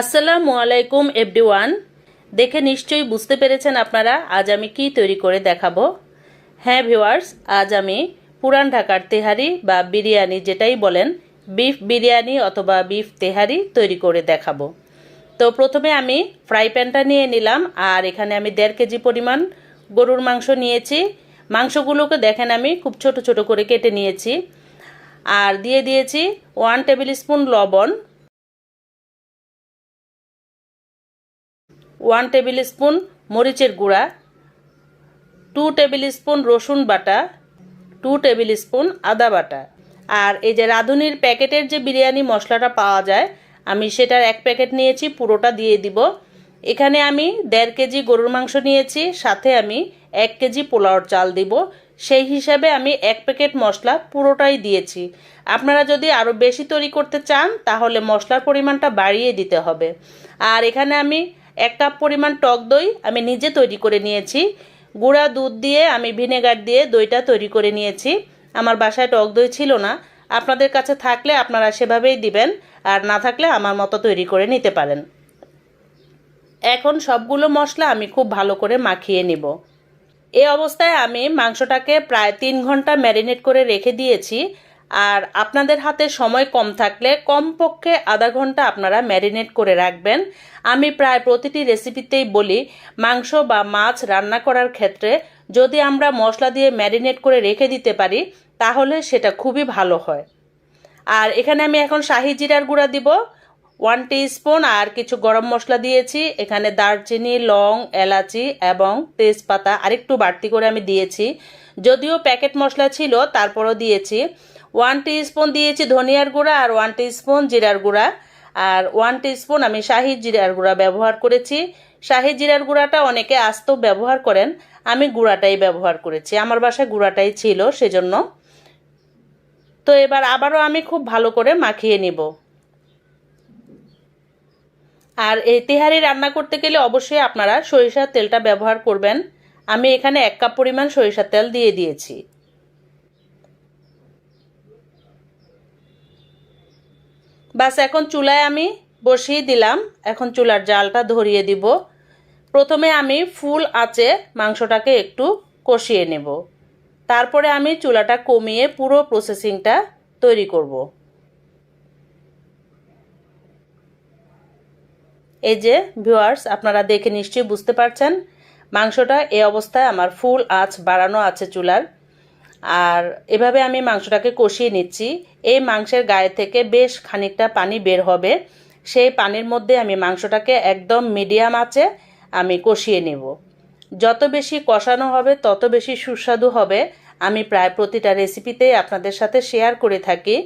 আসসালামু আলাইকুম, এভরিওয়ান। দেখে নিশ্চয়ই বুঝতে পেরেছেন আপনারা আজ আমি কি তৈরি করে দেখাবো। হ্যাঁ ভিওয়ার্স আজ আমি পুরান ঢাকার তেহারি বা বিরিয়ানি যেটাই বলেন, বিফ বিরিয়ানি অথবা বিফ তেহারি তৈরি করে দেখাবো। তো প্রথমে আমি ফ্রাই প্যানটা নিয়ে নিলাম, আর এখানে আমি দেড় কেজি পরিমাণ গরুর মাংস নিয়েছি। মাংসগুলোকে দেখেন আমি খুব ছোট ছোট করে কেটে নিয়েছি। আর দিয়ে দিয়েছি ওয়ান টেবিল স্পুন লবণ ওয়ান টেবিল স্পুন মরিচের গুঁড়া, টু টেবিল স্পুন রসুন বাটা, টু টেবিল স্পুন আদা বাটা। আর এই যে রাঁধুনির প্যাকেটের যে বিরিয়ানি মশলাটা পাওয়া যায়, আমি সেটার এক প্যাকেট নিয়েছি, পুরোটা দিয়ে দিব। এখানে আমি দেড় কেজি গরুর মাংস নিয়েছি, সাথে আমি এক কেজি পোলাওর চাল দিব। সেই হিসাবে আমি এক প্যাকেট মশলা পুরোটাই দিয়েছি। আপনারা যদি আরও বেশি তৈরি করতে চান, তাহলে মশলার পরিমাণটা বাড়িয়ে দিতে হবে। আর এখানে আমি এক কাপ পরিমাণ টক দই আমি নিজে তৈরি করে নিয়েছি। গুঁড়া দুধ দিয়ে আমি ভিনেগার দিয়ে দইটা তৈরি করে নিয়েছি। আমার বাসায় টক দই ছিল না। আপনাদের কাছে থাকলে আপনারা সেভাবেই দিবেন, আর না থাকলে আমার মতো তৈরি করে নিতে পারেন। এখন সবগুলো মশলা আমি খুব ভালো করে মাখিয়ে নিব। এই অবস্থায় আমি মাংসটাকে প্রায় তিন ঘণ্টা ম্যারিনেট করে রেখে দিয়েছি। আর আপনাদের হাতে সময় কম থাকলে কমপক্ষে আধা ঘণ্টা আপনারা ম্যারিনেট করে রাখবেন। আমি প্রায় প্রতিটি রেসিপিতেই বলি, মাংস বা মাছ রান্না করার ক্ষেত্রে যদি আমরা মশলা দিয়ে ম্যারিনেট করে রেখে দিতে পারি, তাহলে সেটা খুবই ভালো হয়। আর এখানে আমি এখন শাহি জিরার গুঁড়া দিব, ওয়ান স্পুন আর কিছু গরম মশলা দিয়েছি। এখানে দারচিনি, লং, এলাচি এবং তেজপাতা আরেকটু বাড়তি করে আমি দিয়েছি। যদিও প্যাকেট মশলা ছিল, তারপরও দিয়েছি। ওয়ান স্পুন দিয়েছি ধনিয়ার গুঁড়া আর ওয়ান স্পুন জিরার গুঁড়া। আর ওয়ান স্পুন আমি শাহি জিরার গুঁড়া ব্যবহার করেছি। শাহি জিরার গুঁড়াটা অনেকে আস্ত ব্যবহার করেন। আমি গুঁড়াটাই ব্যবহার করেছি। আমার বাসায় গুঁড়াটাই ছিল সেজন্য। তো এবার আবারও আমি খুব ভালো করে মাখিয়ে নিব। আর এই তেহারি রান্না করতে গেলে অবশ্যই আপনারা সরিষার তেলটা ব্যবহার করবেন। আমি এখানে এক কাপ পরিমাণ সরিষার তেল দিয়ে দিয়েছি। বাস, এখন চুলায় আমি বসিয়ে দিলাম। এখন চুলার জালটা ধরিয়ে দিব। প্রথমে আমি ফুল আঁচে মাংসটাকে একটু কষিয়ে নেব। তারপরে আমি চুলাটা কমিয়ে পুরো প্রসেসিংটা তৈরি করব। এই যে ভিউয়ার্স আপনারা দেখে নিশ্চয়ই বুঝতে পারছেন, মাংসটা এ অবস্থায় আমার ফুল আঁচ বাড়ানো আছে চুলার। আর এভাবে আমি মাংসটাকে কষিয়ে নিচ্ছি। এই মাংসের গায়ে থেকে বেশ খানিকটা পানি বের হবে। সেই পানির মধ্যে আমি মাংসটাকে একদম মিডিয়াম আছে আমি কষিয়ে নেব। যত বেশি কষানো হবে, তত বেশি সুস্বাদু হবে। আমি প্রায় প্রতিটা রেসিপিতেই আপনাদের সাথে শেয়ার করে থাকি।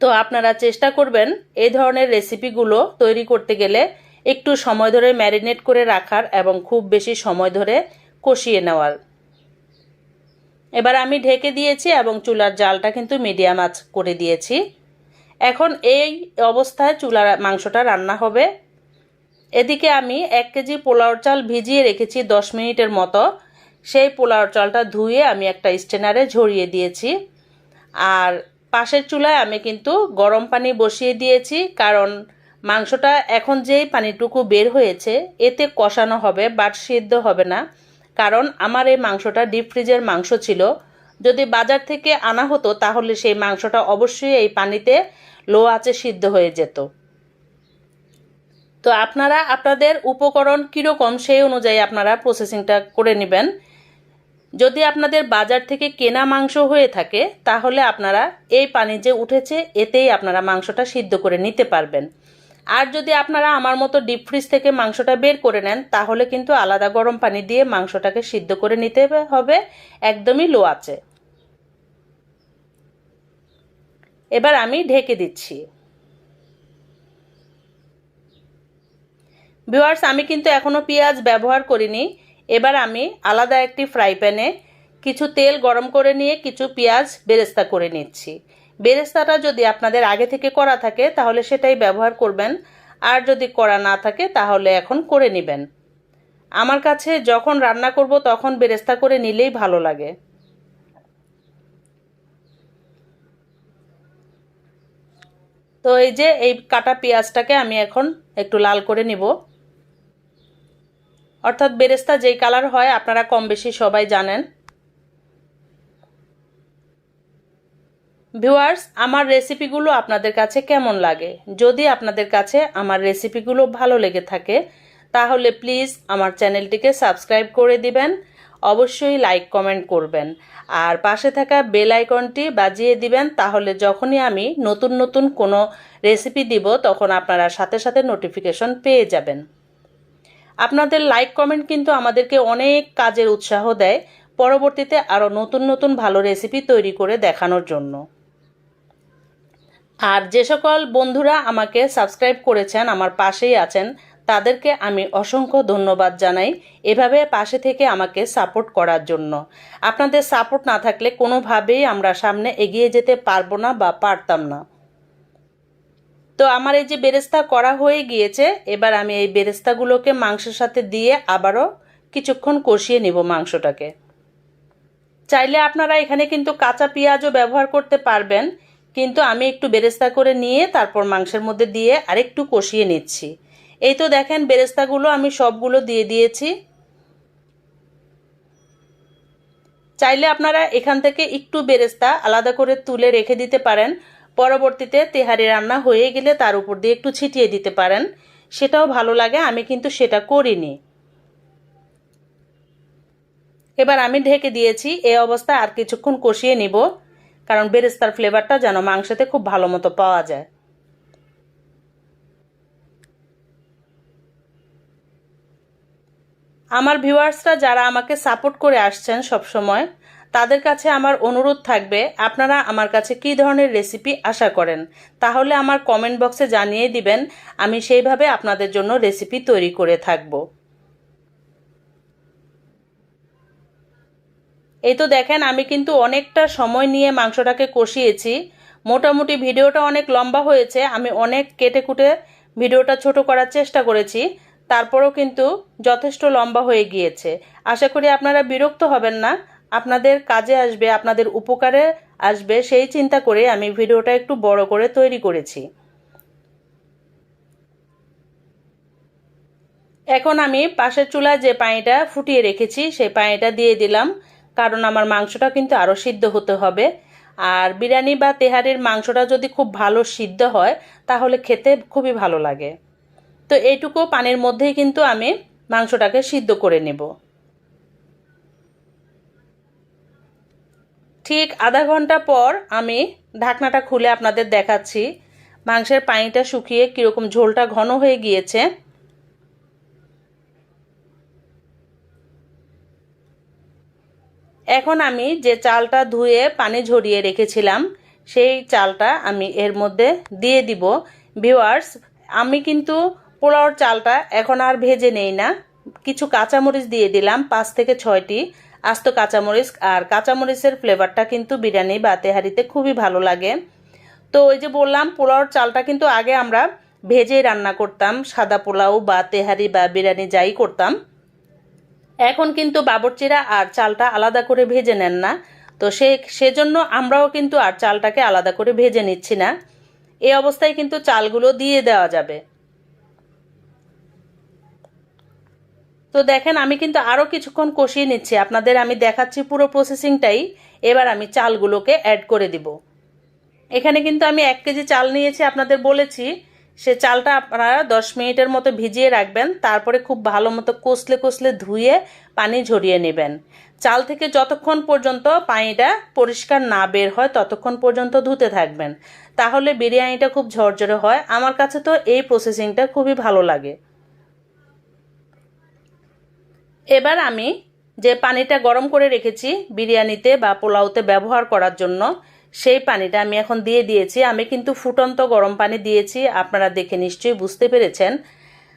তো আপনারা চেষ্টা করবেন এই ধরনের রেসিপিগুলো তৈরি করতে গেলে একটু সময় ধরে ম্যারিনেট করে রাখার এবং খুব বেশি সময় ধরে কষিয়ে নেওয়ার। এবার আমি ঢেকে দিয়েছি এবং চুলার জালটা কিন্তু মিডিয়াম আঁচ করে দিয়েছি। এখন এই অবস্থায় চুলার মাংসটা রান্না হবে। এদিকে আমি এক কেজি পোলাওর চাল ভিজিয়ে রেখেছি দশ মিনিটের মতো। সেই পোলাওর চালটা ধুয়ে আমি একটা স্টেনারে ঝরিয়ে দিয়েছি। আর পাশের চুলায় আমি কিন্তু গরম পানি বসিয়ে দিয়েছি, কারণ মাংসটা এখন যেই পানিটুকু বের হয়েছে, এতে কষানো হবে, বাট সিদ্ধ হবে না। কারণ আমার এই মাংসটা ডিপ ফ্রিজের মাংস ছিল। যদি বাজার থেকে আনা হতো, তাহলে সেই মাংসটা অবশ্যই এই পানিতে লো আঁচে সিদ্ধ হয়ে যেত। তো আপনারা, আপনাদের উপকরণ কীরকম, সেই অনুযায়ী আপনারা প্রসেসিংটা করে নেবেন। যদি আপনাদের বাজার থেকে কেনা মাংস হয়ে থাকে, তাহলে আপনারা এই পানি যে উঠেছে, এতেই আপনারা মাংসটা সিদ্ধ করে নিতে পারবেন। আর যদি আপনারা আমার মতো ডিপ ফ্রিজ থেকে মাংসটা বের করে নেন, তাহলে কিন্তু আলাদা গরম পানি দিয়ে মাংসটাকে সিদ্ধ করে নিতে হবে, একদমই লো আছে এবার আমি ঢেকে দিচ্ছি। ভিওয়ার্স আমি কিন্তু এখনও পেঁয়াজ ব্যবহার করিনি। এবার আমি আলাদা একটি ফ্রাই প্যানে কিছু তেল গরম করে নিয়ে কিছু পেঁয়াজ বেরেস্তা করে নিচ্ছি। বেরেস্তাটা যদি আপনাদের আগে থেকে করা থাকে, তাহলে সেটাই ব্যবহার করবেন। আর যদি করা না থাকে, তাহলে এখন করে নেবেন। আমার কাছে যখন রান্না করব, তখন বেরেস্তা করে নিলেই ভালো লাগে। তো এই যে, এই কাটা পেঁয়াজটাকে আমি এখন একটু লাল করে নিব। অর্থাৎ বেরেস্তা যেই কালার হয়, আপনারা কম বেশি সবাই জানেন। ভিউয়ার্স, আমার রেসিপিগুলো আপনাদের কাছে কেমন লাগে? যদি আপনাদের কাছে আমার রেসিপিগুলো ভালো লেগে থাকে, তাহলে প্লিজ আমার চ্যানেলটিকে সাবস্ক্রাইব করে দিবেন, অবশ্যই লাইক কমেন্ট করবেন, আর পাশে থাকা বেল আইকনটি বাজিয়ে দিবেন, তাহলে যখনই আমি নতুন নতুন কোনো রেসিপি দিব, তখন আপনারা সাথে সাথে নোটিফিকেশন পেয়ে যাবেন। আপনাদের লাইক কমেন্ট কিন্তু আমাদেরকে অনেক কাজের উৎসাহ দেয়, পরবর্তীতে আরও নতুন নতুন ভালো রেসিপি তৈরি করে দেখানোর জন্য। আর যে সকল বন্ধুরা আমাকে সাবস্ক্রাইব করেছেন, আমার পাশেই আছেন, তাদেরকে আমি অসংখ্য ধন্যবাদ জানাই এভাবে পাশে থেকে আমাকে সাপোর্ট করার জন্য। আপনাদের সাপোর্ট না থাকলে কোনোভাবেই আমরা সামনে এগিয়ে যেতে পারব না বা পারতাম না। তো আমার এই যে বেরেস্তা করা হয়ে গিয়েছে, এবার আমি এই বেরেস্তাগুলোকে মাংসের সাথে দিয়ে আবারও কিছুক্ষণ কষিয়ে নিব মাংসটাকে। চাইলে আপনারা এখানে কিন্তু কাঁচা পেঁয়াজও ব্যবহার করতে পারবেন কিন্তু আমি একটু বেরেস্তা করে নিয়ে তারপর মাংসের মধ্যে দিয়ে আরেকটু কষিয়ে নিচ্ছি। এই তো দেখেন বেরেস্তাগুলো আমি সবগুলো দিয়ে দিয়েছি। চাইলে আপনারা এখান থেকে একটু বেরেস্তা আলাদা করে তুলে রেখে দিতে পারেন। পরবর্তীতে তেহারি রান্না হয়ে গেলে তার উপর দিয়ে একটু ছিটিয়ে দিতে পারেন। সেটাও ভালো লাগে, আমি কিন্তু সেটা করিনি। এবার আমি ঢেকে দিয়েছি, এ অবস্থা আর কিছুক্ষণ কষিয়ে নিব। কারণ বেরেস্তার ফ্লেভারটা যেন মাংসতে খুব ভালো মতো পাওয়া যায়। আমার ভিউয়ার্সরা যারা আমাকে সাপোর্ট করে আসছেন সব সময় তাদের কাছে আমার অনুরোধ থাকবে, আপনারা আমার কাছে কী ধরনের রেসিপি আশা করেন, তাহলে আমার কমেন্ট বক্সে জানিয়ে দিবেন, আমি সেইভাবে আপনাদের জন্য রেসিপি তৈরি করে থাকব। এই তো দেখেন, আমি কিন্তু অনেকটা সময় নিয়ে মাংসটাকে কষিয়েছি। মোটামুটি ভিডিওটা অনেক লম্বা হয়েছে, আমি অনেক কেটে কুটে ভিডিওটা ছোট করার চেষ্টা করেছি, তারপরও কিন্তু যথেষ্ট লম্বা হয়ে গিয়েছে। আশা করি আপনারা বিরক্ত হবেন না, আপনাদের কাজে আসবে, আপনাদের উপকারে আসবে, সেই চিন্তা করে আমি ভিডিওটা একটু বড় করে তৈরি করেছি। এখন আমি পাশের চুলায় যে পানিটা ফুটিয়ে রেখেছি, সেই পানিটা দিয়ে দিলাম। কারণ আমার মাংসটা কিন্তু আরও সিদ্ধ হতে হবে। আর বিরিয়ানি বা তেহারির মাংসটা যদি খুব ভালো সিদ্ধ হয়, তাহলে খেতে খুবই ভালো লাগে। তো এইটুকু পানির মধ্যেই কিন্তু আমি মাংসটাকে সিদ্ধ করে নেব। ঠিক আধা ঘণ্টা পর আমি ঢাকনাটা খুলে আপনাদের দেখাচ্ছি। মাংসের পানিটা শুকিয়ে কীরকম ঝোলটা ঘন হয়ে গিয়েছে। এখন আমি যে চালটা ধুয়ে পানি ঝরিয়ে রেখেছিলাম, সেই চালটা আমি এর মধ্যে দিয়ে দিব। ভিওয়ার্স আমি কিন্তু পোলাওর চালটা এখন আর ভেজে নেই না। কিছু কাঁচামরিচ দিয়ে দিলাম, পাঁচ থেকে ছয়টি আস্ত কাঁচামরিচ, আর কাঁচামরিচের ফ্লেভারটা কিন্তু বিরিয়ানি বা তেহারিতে খুবই ভালো লাগে। তো ওই যে বললাম, পোলাওর চালটা কিন্তু আগে আমরা ভেজেই রান্না করতাম, সাদা পোলাও বা তেহারি বা বিরিয়ানি যাই করতাম। এখন কিন্তু বাবরচিরা আর চালটা আলাদা করে ভেজে নেন না। তো সে, সেজন্য আমরাও কিন্তু আর চালটাকে আলাদা করে ভেজে নিচ্ছি না। এই অবস্থায় কিন্তু চালগুলো দিয়ে দেওয়া যাবে। তো দেখেন, আমি কিন্তু আরও কিছুক্ষণ কষিয়ে নিচ্ছি। আপনাদের আমি দেখাচ্ছি পুরো প্রসেসিংটাই এবার আমি চালগুলোকে অ্যাড করে দিব। এখানে কিন্তু আমি এক কেজি চাল নিয়েছি, আপনাদের বলেছি। সে চালটা আপনারা দশ মিনিটের মতো ভিজিয়ে রাখবেন, তারপরে খুব ভালো মতো কষলে কষলে ধুয়ে পানি ঝরিয়ে নেবেন। চাল থেকে যতক্ষণ পর্যন্ত পানিটা পরিষ্কার না বের হয়, ততক্ষণ পর্যন্ত ধুতে থাকবেন। তাহলে বিরিয়ানিটা খুব ঝরঝরে হয়। আমার কাছে তো এই প্রসেসিংটা খুবই ভালো লাগে। এবার আমি যে পানিটা গরম করে রেখেছি বিরিয়ানিতে বা পোলাওতে ব্যবহার করার জন্য সেই পানিটা আমি এখন দিয়ে দিয়েছি। আমি কিন্তু ফুটন্ত গরম পানি দিয়েছি, আপনারা দেখে নিশ্চয়ই বুঝতে পেরেছেন।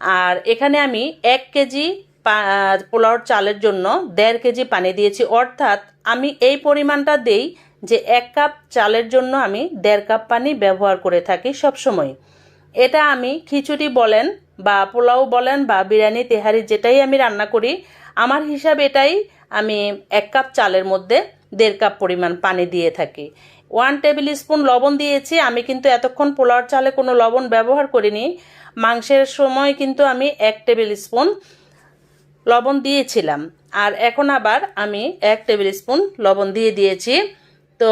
আর এখানে আমি এক কেজি পোলাওর চালের জন্য দেড় কেজি পানি দিয়েছি। অর্থাৎ আমি এই পরিমাণটা দেই যে এক কাপ চালের জন্য আমি দেড় কাপ পানি ব্যবহার করে থাকি সবসময়। এটা আমি খিচুড়ি বলেন বা পোলাও বলেন বা বিরিয়ানি, তেহারি যেটাই আমি রান্না করি আমার হিসাব এটাই, আমি এক কাপ চালের মধ্যে দেড় কাপ পরিমাণ পানি দিয়ে থাকি। ওয়ান টেবিল স্পুন লবণ দিয়েছি, আমি কিন্তু এতক্ষণ পোলাওর চালে কোনো লবণ ব্যবহার করিনি। মাংসের সময় কিন্তু আমি এক টেবিল স্পুন লবণ দিয়েছিলাম। আর এখন আবার আমি এক টেবিল স্পুন লবণ দিয়ে দিয়েছি। তো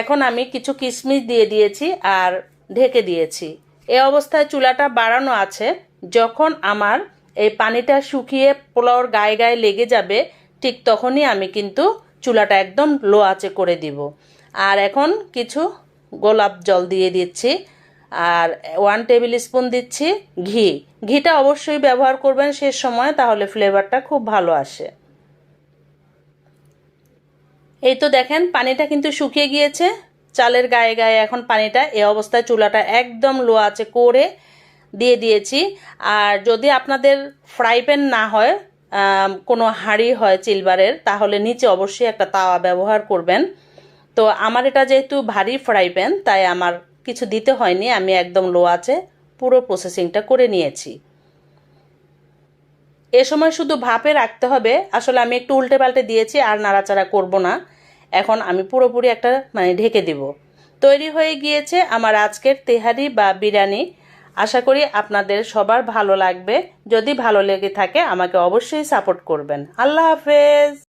এখন আমি কিছু কিশমিশ দিয়ে দিয়েছি আর ঢেকে দিয়েছি। এ অবস্থায় চুলাটা বাড়ানো আছে, যখন আমার এই পানিটা শুকিয়ে পোলাওর গায়ে গায়ে লেগে যাবে, ঠিক তখনই আমি কিন্তু চুলাটা একদম লো আঁচে করে দিব। আর এখন কিছু গোলাপ জল দিয়ে দিচ্ছি, আর ওয়ান টেবিল স্পুন দিচ্ছি ঘি। ঘিটা অবশ্যই ব্যবহার করবেন শেষ সময়, তাহলে ফ্লেভারটা খুব ভালো আসে। এই তো দেখেন, পানিটা কিন্তু শুকিয়ে গিয়েছে। চালের গায়ে গায়ে এখন পানিটা, এই অবস্থায় চুলাটা একদম লো আছে করে দিয়ে দিয়েছি। আর যদি আপনাদের ফ্রাই প্যান না হয় কোনো হাঁড়ি হয় চিলবারের তাহলে নিচে অবশ্যই একটা তাওয়া ব্যবহার করবেন। তো আমার এটা যেহেতু ভারী ফ্রাই প্যান তাই আমার কিছু দিতে হয়নি, আমি একদম লো আছে, পুরো প্রসেসিংটা করে নিয়েছি। এ সময় শুধু ভাপে রাখতে হবে, আসলে আমি একটু উল্টে পাল্টে দিয়েছি, আর নাড়াচাড়া করব না। এখন আমি পুরোপুরি একটা মানে ঢেকে দিব। তৈরি হয়ে গিয়েছে আমার আজকের তেহারি বা বিরিয়ানি। আশা করি আপনাদের সবার ভালো লাগবে। যদি ভালো লেগে থাকে, আমাকে অবশ্যই সাপোর্ট করবেন। আল্লাহ হাফেজ।